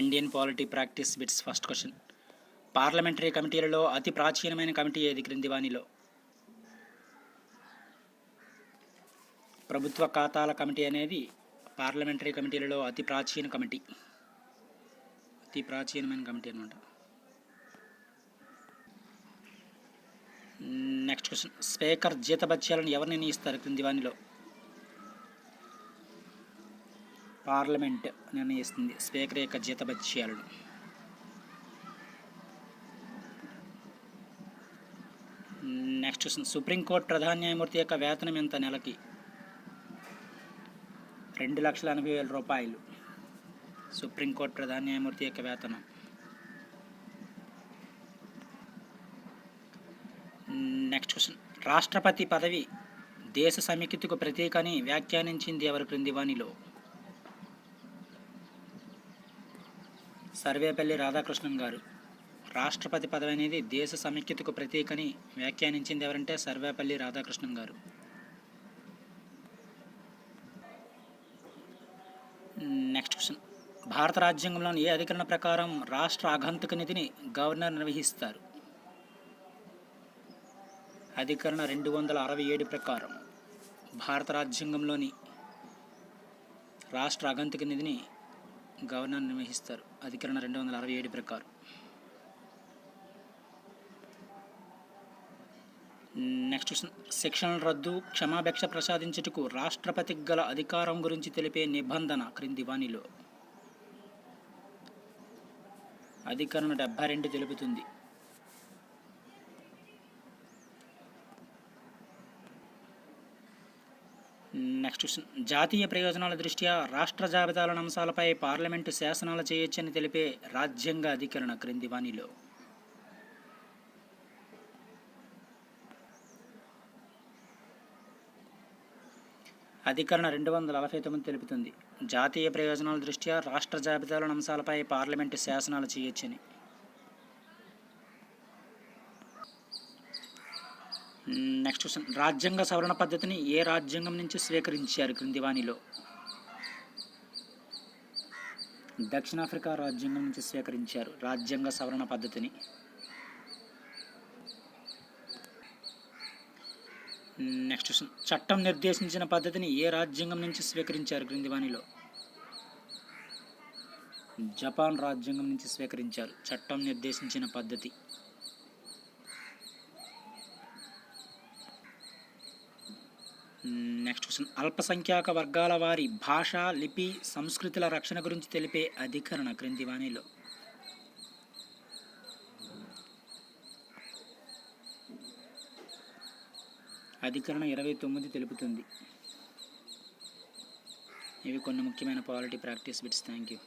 Indian polity practice bits first question parliamentary కమిటీలలో అతి ప్రాచీనమైన committee ఏది క్రిందివాణిలో? ప్రభుత్వ ఖాతాల కమిటీ అనేది పార్లమెంటరీ కమిటీలలో అతి ప్రాచీన కమిటీ. అతి ప్రాచీనమైన కమిటీ అనమాట నెక్స్ట్ క్వశ్చన్ స్పీకర్ జీతభత్యాలను ఎవరు నిర్ణయిస్తారు క్రింది పార్లమెంట్ నిర్ణయిస్తుంది. స్పీకర్ యొక్క జీతభత్యాలను. నెక్స్ట్ క్వశ్చన్ సుప్రీంకోర్టు ప్రధాన న్యాయమూర్తి యొక్క వేతనం ఎంత నెలకి? రెండు లక్షల ఎనభై వేల రూపాయలు. సుప్రీంకోర్టు ప్రధాన న్యాయమూర్తి యొక్క వేతనం. నెక్స్ట్ క్వశ్చన్ రాష్ట్రపతి పదవి దేశ సమైక్యతకు ప్రతీక అని వ్యాఖ్యానించింది ఎవరి? క్రింది వానిలో సర్వేపల్లి రాధాకృష్ణన్ గారు. రాష్ట్రపతి పదవి అనేది దేశ సమైక్యతకు ప్రతీకని వ్యాఖ్యానించింది ఎవరంటే సర్వేపల్లి రాధాకృష్ణన్ గారు. Next question. భారత రాజ్యాంగంలోని ఏ అధికరణ ప్రకారం రాష్ట్ర ఆగంతుక నిధిని గవర్నర్ నిర్వహిస్తారు? అధికరణ రెండు వందల అరవై ఏడు ప్రకారం. భారత రాజ్యాంగంలోని రాష్ట్ర ఆగంతుక నిధిని గవర్నర్ నిర్వహిస్తారు. అధికరణ రెండు వందల అరవై ఏడు ప్రకారం. నెక్స్ట్ శిక్షణ రద్దు క్షమాభిక్ష ప్రసాదించుటకు రాష్ట్రపతికి గల అధికారం గురించి తెలిపే నిబంధన క్రింది వాణిలో. అధికరణ డెబ్బై రెండు తెలుపుతుంది. నెక్స్ట్ క్వశ్చన్ జాతీయ ప్రయోజనాల దృష్ట్యా రాష్ట్ర జాబితాల అంశాలపై పార్లమెంటు శాసనాలు చేయొచ్చని తెలిపే రాజ్యాంగ అధికరణ క్రింది వాణిలో. అధికరణ రెండు వందల నలభై తొమ్మిది తెలుపుతుంది. జాతీయ ప్రయోజనాల దృష్ట్యా రాష్ట్ర జాబితాల అంశాలపై పార్లమెంటు శాసనాలు చేయొచ్చని నెక్స్ట్ క్వశ్చన్ రాజ్యాంగ సవరణ పద్ధతిని ఏ రాజ్యాంగం నుంచి స్వీకరించారు క్రింది వాణిలో దక్షిణాఫ్రికా రాజ్యాంగం నుంచి స్వీకరించారు రాజ్యాంగ సవరణ పద్ధతిని. నెక్స్ట్ క్వశ్చన్ చట్టం నిర్దేశించిన పద్ధతిని ఏ రాజ్యాంగం నుంచి స్వీకరించారు క్రింది వాణిలో జపాన్ రాజ్యాంగం నుంచి స్వీకరించారు చట్టం నిర్దేశించిన పద్ధతి. నెక్స్ట్ క్వశ్చన్ అల్పసంఖ్యాక వర్గాల వారి భాష లిపి సంస్కృతుల రక్షణ గురించి తెలిపే అధికరణ క్రింది వాణిలో. అధికరణ ఇరవై తొమ్మిది తెలుపుతుంది. ఇవి కొన్ని ముఖ్యమైన polity practice bits thank you